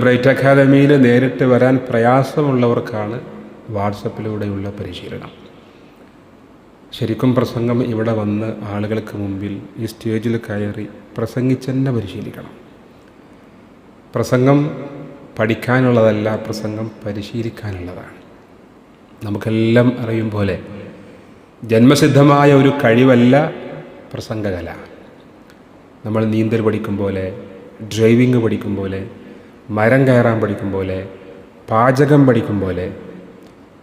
Bright അക്കാദമിയിൽ നേരിട്ട് വരാൻ പ്രയാസമുള്ളവർക്കാണ് വാട്സപ്പിലൂടെയുള്ള പരിശീലനം. ശരിക്കും പ്രസംഗം ഇവിടെ വന്ന് ആളുകൾക്ക് മുമ്പിൽ ഈ സ്റ്റേജിൽ കയറി പ്രസംഗിച്ചെന്നെ പരിശീലിക്കണം. പ്രസംഗം പഠിക്കാനുള്ളതല്ല പ്രസംഗം പരിശീലിക്കാനുള്ളതാണ്. നമുക്കെല്ലാം അറിയും പോലെ ജന്മസിദ്ധമായ ഒരു കഴിവല്ല പ്രസംഗകല. നമ്മൾ നീന്തൽ പഠിക്കും പോലെ ഡ്രൈവിംഗ് പഠിക്കും പോലെ മരം കയറാൻ പഠിക്കും പോലെ പാചകം പഠിക്കും പോലെ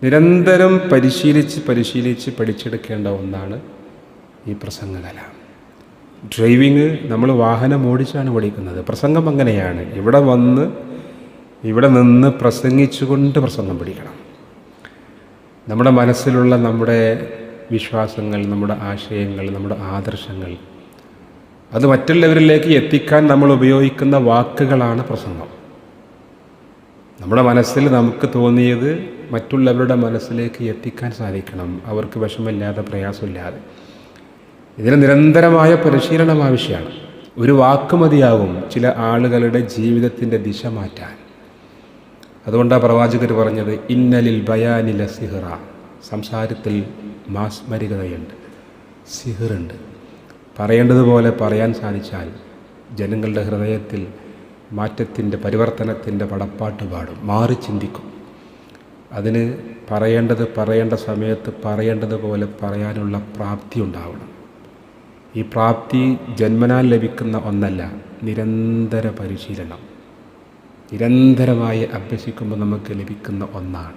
നിരന്തരം പരിശീലിച്ച് പരിശീലിച്ച് പഠിച്ചെടുക്കേണ്ട ഒന്നാണ് ഈ പ്രസംഗകല. ഡ്രൈവിങ് നമ്മൾ വാഹനം ഓടിച്ചാണ് പഠിക്കുന്നത്. പ്രസംഗം അങ്ങനെയാണ്. ഇവിടെ വന്ന് ഇവിടെ നിന്ന് പ്രസംഗിച്ചുകൊണ്ട് പ്രസംഗം പഠിക്കണം. നമ്മുടെ മനസ്സിലുള്ള നമ്മുടെ വിശ്വാസങ്ങൾ നമ്മുടെ ആശയങ്ങൾ നമ്മുടെ ആദർശങ്ങൾ അത് മറ്റുള്ളവരിലേക്ക് എത്തിക്കാൻ നമ്മൾ ഉപയോഗിക്കുന്ന വാക്കുകളാണ് പ്രസംഗം. നമ്മുടെ മനസ്സിൽ നമുക്ക് തോന്നിയത് മറ്റുള്ളവരുടെ മനസ്സിലേക്ക് എത്തിക്കാൻ സാധിക്കണം. അവർക്ക് വിഷമില്ലാതെ പ്രയാസമില്ലാതെ. ഇതിന് നിരന്തരമായ പരിശീലനം ആവശ്യമാണ്. ഒരു വാക്ക് മതിയാകും ചില ആളുകളുടെ ജീവിതത്തിന്റെ ദിശ മാറ്റാൻ. അതുകൊണ്ടാണ് പ്രവാചകർ പറഞ്ഞത് ഇന്നലിൽ ബയാനില സിഹറ സംസാരത്തിൽ മാസ്മരികതയുണ്ട് സിഹറുണ്ട്. പറയേണ്ടതുപോലെ പറയാൻ സാധിച്ചാൽ ജനങ്ങളുടെ ഹൃദയത്തിൽ മാറ്റത്തിന്റെ പരിവർത്തനത്തിന്റെ പടപ്പാട്ട് പാടും. മാറി ചിന്തിക്കും. അതിന് പറയേണ്ടത് പറയേണ്ട സമയത്ത് പറയേണ്ടതുപോലെ പറയാനുള്ള പ്രാപ്തി ഉണ്ടാവണം. ഈ പ്രാപ്തി ജന്മനാൽ ലഭിക്കുന്ന ഒന്നല്ല നിരന്തര പരിശീലനം. നിരന്തരമായി അഭ്യസിക്കുമ്പോൾ നമുക്ക് ലഭിക്കുന്ന ഒന്നാണ്.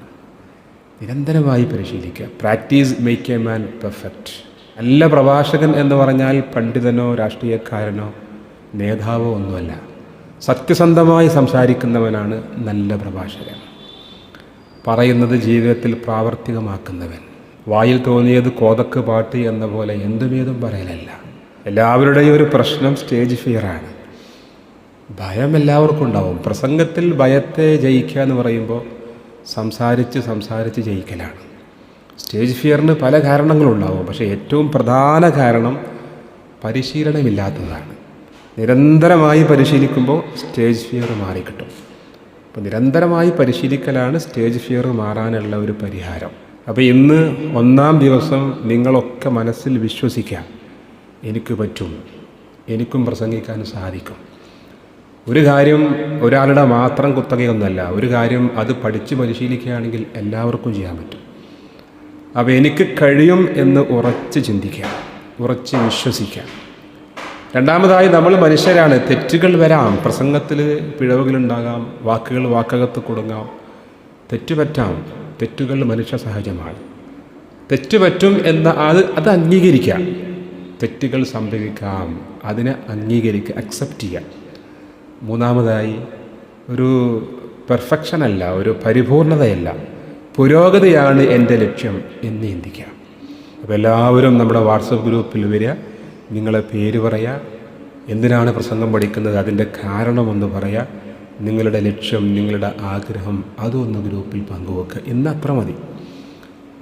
നിരന്തരമായി പരിശീലിക്കുക. Practice make a man perfect. നല്ല പ്രഭാഷകൻ എന്ന് പറഞ്ഞാൽ പണ്ഡിതനോ രാഷ്ട്രീയക്കാരനോ നേതാവോ ഒന്നുമല്ല. സത്യസന്ധമായി സംസാരിക്കുന്നവനാണ് നല്ല പ്രഭാഷകൻ. പറയുന്നത് ജീവിതത്തിൽ പ്രാവർത്തികമാക്കുന്നവൻ. വായിൽ തോന്നിയത് കോതക്ക് പാട്ട് എന്ന പോലെ എന്തുമേതും പറയലല്ല. എല്ലാവരുടെയും ഒരു പ്രശ്നം സ്റ്റേജ് ഫിയറാണ് ഭയം എല്ലാവർക്കും ഉണ്ടാവും. പ്രസംഗത്തിൽ ഭയത്തെ ജയിക്കുക എന്ന് പറയുമ്പോൾ സംസാരിച്ച് സംസാരിച്ച് ജയിക്കലാണ്. സ്റ്റേജ് ഫിയറിന് പല കാരണങ്ങളുണ്ടാവും. പക്ഷേ ഏറ്റവും പ്രധാന കാരണം പരിശീലനമില്ലാത്തതാണ്. നിരന്തരമായി പരിശീലിക്കുമ്പോൾ സ്റ്റേജ് ഫിയർ മാറിക്കിട്ടും. അപ്പോൾ നിരന്തരമായി പരിശീലിക്കലാണ് സ്റ്റേജ് ഫിയർ മാറാനുള്ള ഒരു പരിഹാരം. അപ്പോൾ ഇന്ന് ഒന്നാം ദിവസം നിങ്ങളൊക്കെ മനസ്സിൽ വിശ്വസിക്കാം എനിക്ക് പറ്റും എനിക്കും പ്രസംഗിക്കാൻ സാധിക്കും. ഒരു കാര്യം ഒരാളുടെ മാത്രം കുത്തകയൊന്നല്ല ഒരു കാര്യം അത് പഠിച്ച് പരിശീലിക്കുകയാണെങ്കിൽ എല്ലാവർക്കും ചെയ്യാൻ പറ്റും. അപ്പോൾ എനിക്ക് കഴിയും എന്ന് ഉറച്ച് ചിന്തിക്കാം ഉറച്ച് വിശ്വസിക്കാം. രണ്ടാമതായി നമ്മൾ മനുഷ്യരാണ്. തെറ്റുകൾ വരാം. പ്രസംഗത്തിൽ പിഴവുകളുണ്ടാകാം. വാക്കുകൾ വാക്കകത്ത് കൊടുങ്ങാം. തെറ്റുപറ്റാം. തെറ്റുകൾ മനുഷ്യ സഹജമാണ് തെറ്റുപറ്റും എന്ന അത് അത് അംഗീകരിക്കാം തെറ്റുകൾ സംഭവിക്കാം. അതിനെ അംഗീകരിക്കുക അക്സെപ്റ്റ് ചെയ്യാം മൂന്നാമതായി ഒരു പെർഫെക്ഷനല്ല ഒരു പരിപൂർണതയല്ല. പുരോഗതിയാണ് എന്റെ ലക്ഷ്യം എന്ന് ചിന്തിക്കാം അപ്പോൾ എല്ലാവരും നമ്മുടെ വാട്സപ്പ് ഗ്രൂപ്പിൽ വരിക. നിങ്ങളെ പേര് പറയുക എന്തിനാണ് പ്രസംഗം പഠിക്കുന്നത്? അതിന്റെ കാരണമൊന്ന് പറയുക നിങ്ങളുടെ ലക്ഷ്യം നിങ്ങളുടെ ആഗ്രഹം അതൊന്ന് ഗ്രൂപ്പിൽ പങ്കുവെക്കുക. ഇന്ന് അത്ര മതി.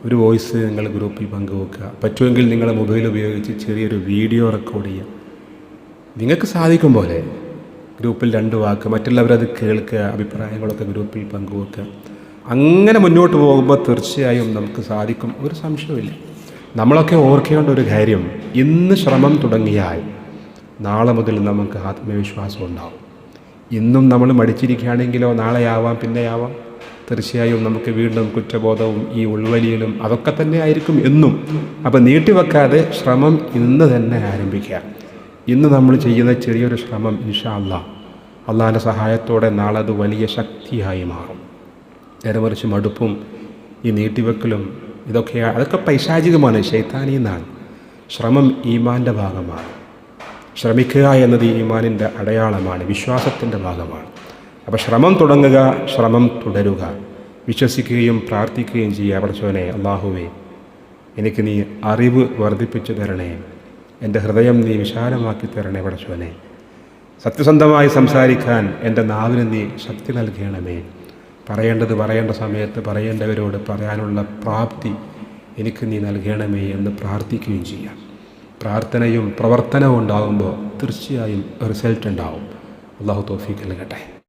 ഒരു വോയിസ് നിങ്ങൾ ഗ്രൂപ്പിൽ പങ്കുവെക്കുക. പറ്റുമെങ്കിൽ നിങ്ങളുടെ മൊബൈൽ ഉപയോഗിച്ച് ചെറിയൊരു വീഡിയോ റെക്കോർഡ് ചെയ്യുക. നിങ്ങൾക്ക് സാധിക്കും പോലെ ഗ്രൂപ്പിൽ രണ്ട് വാക്ക് മറ്റുള്ളവരത് കേൾക്കുക അഭിപ്രായങ്ങളൊക്കെ ഗ്രൂപ്പിൽ പങ്കുവെക്കുക. അങ്ങനെ മുന്നോട്ട് പോകുമ്പോൾ തീർച്ചയായും നമുക്ക് സാധിക്കും. ഒരു സംശയമില്ല നമ്മളൊക്കെ ഓർക്കേണ്ട ഒരു കാര്യം ഇന്ന് ശ്രമം തുടങ്ങിയാൽ നാളെ മുതൽ നമുക്ക് ആത്മവിശ്വാസം ഉണ്ടാവും. ഇന്നും നമ്മൾ മടിച്ചിരിക്കുകയാണെങ്കിലോ നാളെയാവാം പിന്നെയാവാം തീർച്ചയായും നമുക്ക് വീണ്ടും കുറ്റബോധവും ഈ ഉൾവലിയലും അതൊക്കെ തന്നെ ആയിരിക്കും എന്നും. അപ്പം നീട്ടിവെക്കാതെ ശ്രമം ഇന്ന് തന്നെ ആരംഭിക്കുക. ഇന്ന് നമ്മൾ ചെയ്യുന്ന ചെറിയൊരു ശ്രമം ഇൻഷാ അല്ലാ അള്ളാന്റെ സഹായത്തോടെ നാളെ അത് വലിയ ശക്തിയായി മാറും. നേരെ മറിച്ച് മടുപ്പും ഈ നീട്ടിവെക്കലും ഇതൊക്കെ അതൊക്കെ പൈശാചികമാണ്. ശൈത്താനി എന്നാണ്. ശ്രമം ഈമാന്റെ ഭാഗമാണ്. ശ്രമിക്കുക എന്നത് ഈമാനിന്റെ അടയാളമാണ്. വിശ്വാസത്തിന്റെ ഭാഗമാണ്. അപ്പോൾ ശ്രമം തുടങ്ങുക ശ്രമം തുടരുക. വിശ്വസിക്കുകയും പ്രാർത്ഥിക്കുകയും ചെയ്യുക. പഠിച്ചവനെ അള്ളാഹുവേ എനിക്ക് നീ അറിവ് വർദ്ധിപ്പിച്ചു തരണേ. എന്റെ ഹൃദയം നീ വിശാലമാക്കി തരണേ. പഠിച്ചവനെ സത്യസന്ധമായി സംസാരിക്കാൻ എന്റെ നാവിന് നീ ശക്തി നൽകണമേ. പറയേണ്ടത് പറയേണ്ട സമയത്ത് പറയേണ്ടവരോട് പറയാനുള്ള പ്രാപ്തി എനിക്ക് നീ നൽകണമേ എന്ന് പ്രാർത്ഥിക്കുകയും ചെയ്യാം. പ്രാർത്ഥനയും പ്രവർത്തനവും ഉണ്ടാകുമ്പോൾ തീർച്ചയായും റിസൾട്ട് ഉണ്ടാവും. അള്ളാഹു തോഫീക്ക് നൽകട്ടെ.